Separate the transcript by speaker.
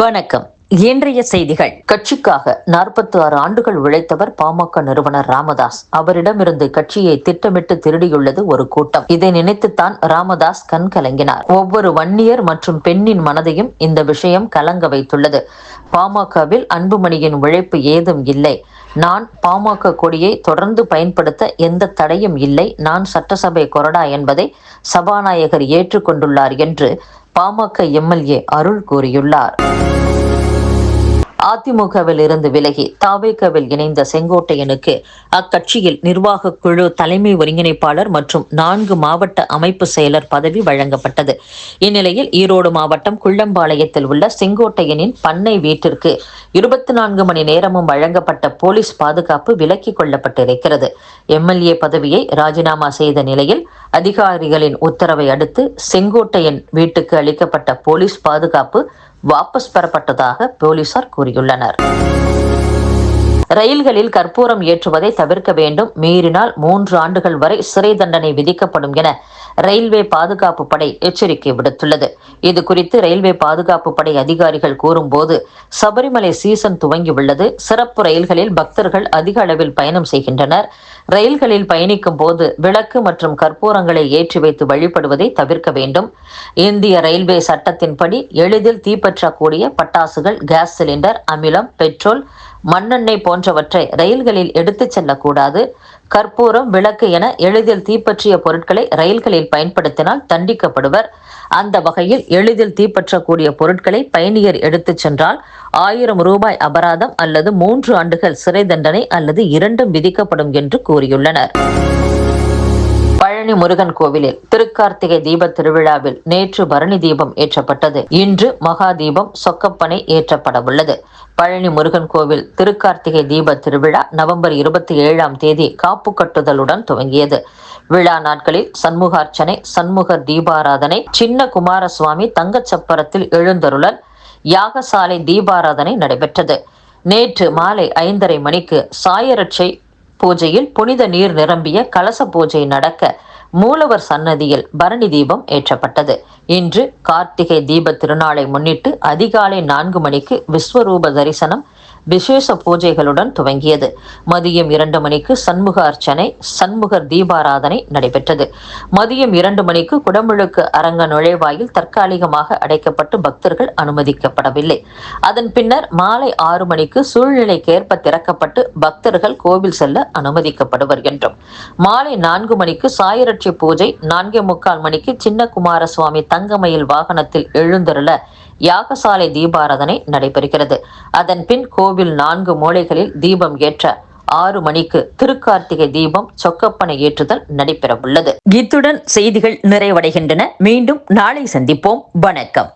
Speaker 1: வணக்கம். இன்றைய செய்திகள். கட்சிக்காக நாற்பத்தி ஆறு ஆண்டுகள் உழைத்தவர் பாமக நிறுவனர் ராமதாஸ். அவரிடமிருந்து கட்சியை திட்டமிட்டு திருடியுள்ளது ஒரு கூட்டம். இதை நினைத்துத்தான் ராமதாஸ் கண் கலங்கினார். ஒவ்வொரு வன்னியர் மற்றும் பெண்ணின் மனதையும் இந்த விஷயம் கலங்க வைத்துள்ளது. பாமகவில் அன்புமணியின் உழைப்பு ஏதும் இல்லை. நான் பாமக கொடியை தொடர்ந்து பயன்படுத்த எந்த தடையும் இல்லை. நான் சட்டசபை கொறடா என்பதை சபாநாயகர் ஏற்றுக்கொண்டுள்ளார் என்று பாமக எம்எல்ஏ அருள் கூறியுள்ளார். அதிமுகவில் இருந்து விலகி தாவேகவில் இணைந்த செங்கோட்டையனுக்கு அக்கட்சியில் நிர்வாக குழு தலைமை ஒருங்கிணைப்பாளர் மற்றும் நான்கு மாவட்ட அமைப்பு செயலர் பதவி வழங்கப்பட்டது. இந்நிலையில் ஈரோடு மாவட்டம் குள்ளம்பாளையத்தில் உள்ள செங்கோட்டையனின் பண்ணை வீட்டிற்கு இருபத்தி நான்கு மணி நேரமும் வழங்கப்பட்ட போலீஸ் பாதுகாப்பு விலக்கிக் கொள்ளப்பட்டிருக்கிறது. எம்எல்ஏ பதவியை ராஜினாமா செய்த நிலையில் அதிகாரிகளின் உத்தரவை அடுத்து செங்கோட்டையன் வீட்டுக்கு அளிக்கப்பட்ட போலீஸ் பாதுகாப்பு வாபஸ் பெறப்பட்டதாக போலீசார் கூறியுள்ளனர். ரயில்களில் கற்பூரம் ஏற்றுவதை தவிர்க்க வேண்டும். மீறினால் மூன்று ஆண்டுகள் வரை சிறை தண்டனை விதிக்கப்படும் என ரயில்வே பாதுகாப்பு படை எச்சரிக்கை விடுத்துள்ளது. இது குறித்து ரயில்வே பாதுகாப்பு படை அதிகாரிகள் கூறும்போது சபரிமலை சீசன் துவங்கியுள்ளது. சிறப்பு ரயில்களில் பக்தர்கள் அதிக அளவில் பயணம் செய்கின்றனர். ரயில்களில் பயணிக்கும் போது விளக்கு மற்றும் கற்பூரங்களை ஏற்றி வைத்து வழிபடுவதை தவிர்க்க வேண்டும். இந்திய ரயில்வே சட்டத்தின்படி எளிதில் தீப்பற்றக்கூடிய பட்டாசுகள் கேஸ் சிலிண்டர் அமிலம் பெட்ரோல் மண்ணெண்ணெய் போன்றவற்றை ரயில்களில் எடுத்துச் செல்லக்கூடாது. கற்பூரம் விளக்கு என எளிதில் தீப்பற்றிய பொருட்களை ரயில்களில் பயன்படுத்தினால் தண்டிக்கப்படுவர். அந்த வகையில் எளிதில் தீப்பற்றக்கூடிய பொருட்களை பயணியர் எடுத்துச் சென்றால் ஆயிரம் ரூபாய் அபராதம் அல்லது மூன்று ஆண்டுகள் சிறை தண்டனை அல்லது இரண்டும் விதிக்கப்படும் என்று கூறியுள்ளனர். பழனி முருகன் கோவிலில் திருக்கார்த்திகை தீப திருவிழாவில் நேற்று பரணி தீபம் ஏற்றப்பட்டது. இன்று மகா தீபம் சொக்கப்பனை ஏற்றப்பட உள்ளது. பழனி முருகன் கோவில் திருக்கார்த்திகை தீப திருவிழா நவம்பர் இருபத்தி ஏழாம் தேதி காப்பு கட்டுதலுடன் துவங்கியது. விழா நாட்களில் சண்முகார்ச்சனை சண்முகர் தீபாராதனை சின்ன குமாரசுவாமி தங்கச்சப்பரத்தில் எழுந்தருளல் யாகசாலை தீபாராதனை நடைபெற்றது. நேற்று மாலை ஐந்தரை மணிக்கு சாயரட்சை பூஜையில் புனித நீர் நிரம்பிய கலச பூஜை நடக்க மூலவர் சன்னதியில் பரணி தீபம் ஏற்றப்பட்டது. இன்று கார்த்திகை தீப திருநாளை முன்னிட்டு அதிகாலை நான்கு மணிக்கு விஸ்வரூப தரிசனம் விசேஷ பூஜைகளுடன் துவங்கியது. மதியம் இரண்டு மணிக்கு சண்முக அர்ச்சனை சண்முகர் தீபாராதனை நடைபெற்றது. மதியம் இரண்டு மணிக்கு குடமுழுக்கு அரங்க நுழைவாயில் தற்காலிகமாக அடைக்கப்பட்டு பக்தர்கள் அனுமதிக்கப்படவில்லை. அதன் பின்னர் மாலை ஆறு மணிக்கு சூழ்நிலைக்கேற்ப திறக்கப்பட்டு பக்தர்கள் கோவில் செல்ல அனுமதிக்கப்படுவர் என்றும் மாலை நான்கு மணிக்கு சாயரட்சி பூஜை நான்கே முக்கால் மணிக்கு சின்ன குமாரசுவாமி தங்கமயில் வாகனத்தில் எழுந்தருள யாகசாலை தீபாராதனை நடைபெறுகிறது. அதன் பின் கோவில் நான்கு மூலைகளில் தீபம் ஏற்ற ஆறு மணிக்கு திருக்கார்த்திகை தீபம் சொக்கப்பனை ஏற்றுதல் நடைபெறவுள்ளது. இத்துடன் செய்திகள் நிறைவடைகின்றன. மீண்டும் நாளை சந்திப்போம். வணக்கம்.